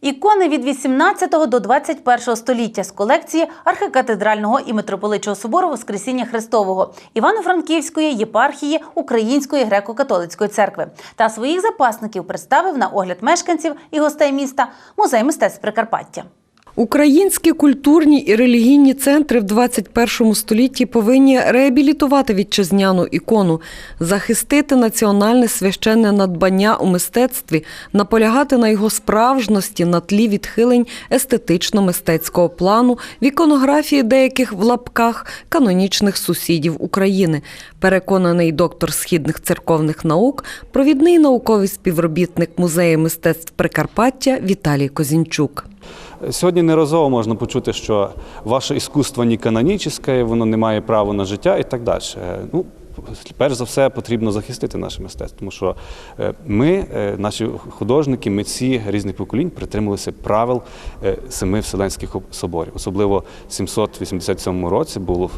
Ікони від 18 до 21 століття з колекції архикатедрального і митрополичого собору Воскресіння Христового Івано-Франківської єпархії Української греко-католицької церкви та своїх запасників представив на огляд мешканців і гостей міста музей мистецтв Прикарпаття. Українські культурні і релігійні центри в 21 столітті повинні реабілітувати вітчизняну ікону, захистити національне священне надбання у мистецтві, наполягати на його справжності на тлі відхилень естетично-мистецького плану в іконографії деяких в лапках канонічних сусідів України. Переконаний доктор східних церковних наук, провідний науковий співробітник музею мистецтв Прикарпаття Віталій Козінчук. Сьогодні неразово можна почути, що ваше іскусство не канонічне, воно не має права на життя і так далі. Ну, перш за все, потрібно захистити наше мистецтво, тому що е, ми, е, наші художники, митці різних поколінь, притрималися правил е, семи вселенських соборів. Особливо в 787 році було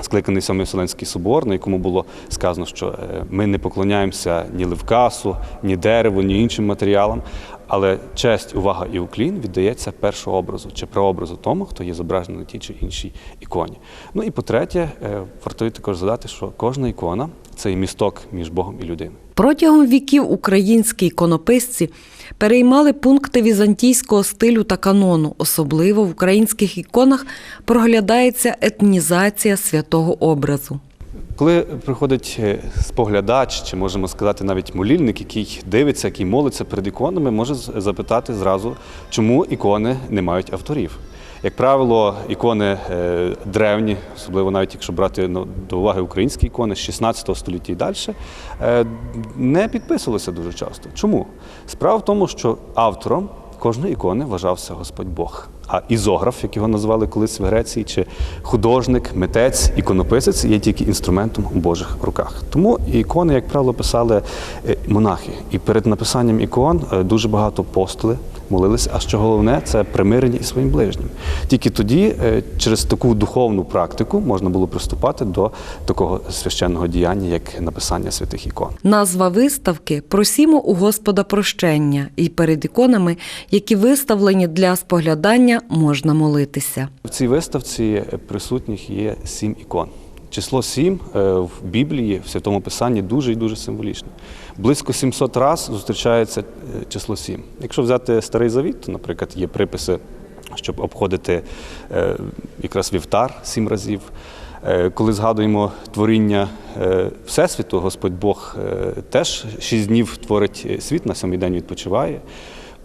скликаний Сьомий Вселенський собор, на якому було сказано, що ми не поклоняємося ні левкасу, ні дереву, ні іншим матеріалам. Але честь, увага і уклін віддається першого образу чи прообразу тому, хто є зображений на тій чи іншій іконі. Ну і по-третє, е, вартує також задати, що кожна ікона це місток між Богом і людиною. Протягом віків українські іконописці переймали пункти візантійського стилю та канону. Особливо в українських іконах проглядається етнізація святого образу. Коли приходить е, споглядач, чи можемо сказати навіть молільник, який дивиться, який молиться перед іконами, може запитати зразу, чому ікони не мають авторів. Як правило, ікони е, древні, особливо навіть якщо брати ну, до уваги українські ікони з 16 століття і далі, е, не підписувалися дуже часто. Чому? Справа в тому, що автором кожної ікони вважався Господь Бог. А ізограф, як його назвали колись в Греції, чи художник, митець, іконописець є тільки інструментом у Божих руках. Тому ікони, як правило, писали е, монахи. І перед написанням ікон е, дуже багато апостоли молилися. А що головне, це примирення із своїм ближнім. Тільки тоді, е, через таку духовну практику, можна було приступати до такого священного діяння, як написання святих ікон. Назва виставки Просімо у Господа прощення, і перед іконами, які виставлені для споглядання, можна молитися. В цій виставці присутніх є сім ікон. Число сім е, в Біблії, в Святому Писанні дуже і дуже символічне. Близько 700 разів зустрічається е, число сім. Якщо взяти Старий Завіт, то, наприклад, є приписи, щоб обходити е, якраз вівтар сім разів. Коли згадуємо творіння Всесвіту, Господь Бог теж шість днів творить світ, на сьомий день відпочиває.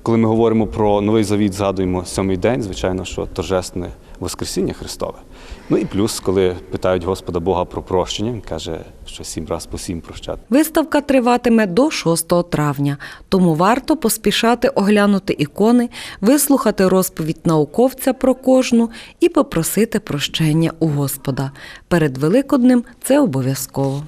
Коли ми говоримо про новий завіт, згадуємо сьомий день, звичайно, що торжественне Воскресіння Христове. Ну і плюс, коли питають Господа Бога про прощення, він каже, що сім раз по сім прощати. Виставка триватиме до 6 травня, тому варто поспішати оглянути ікони, вислухати розповідь науковця про кожну і попросити прощення у Господа. Перед Великоднем це обов'язково.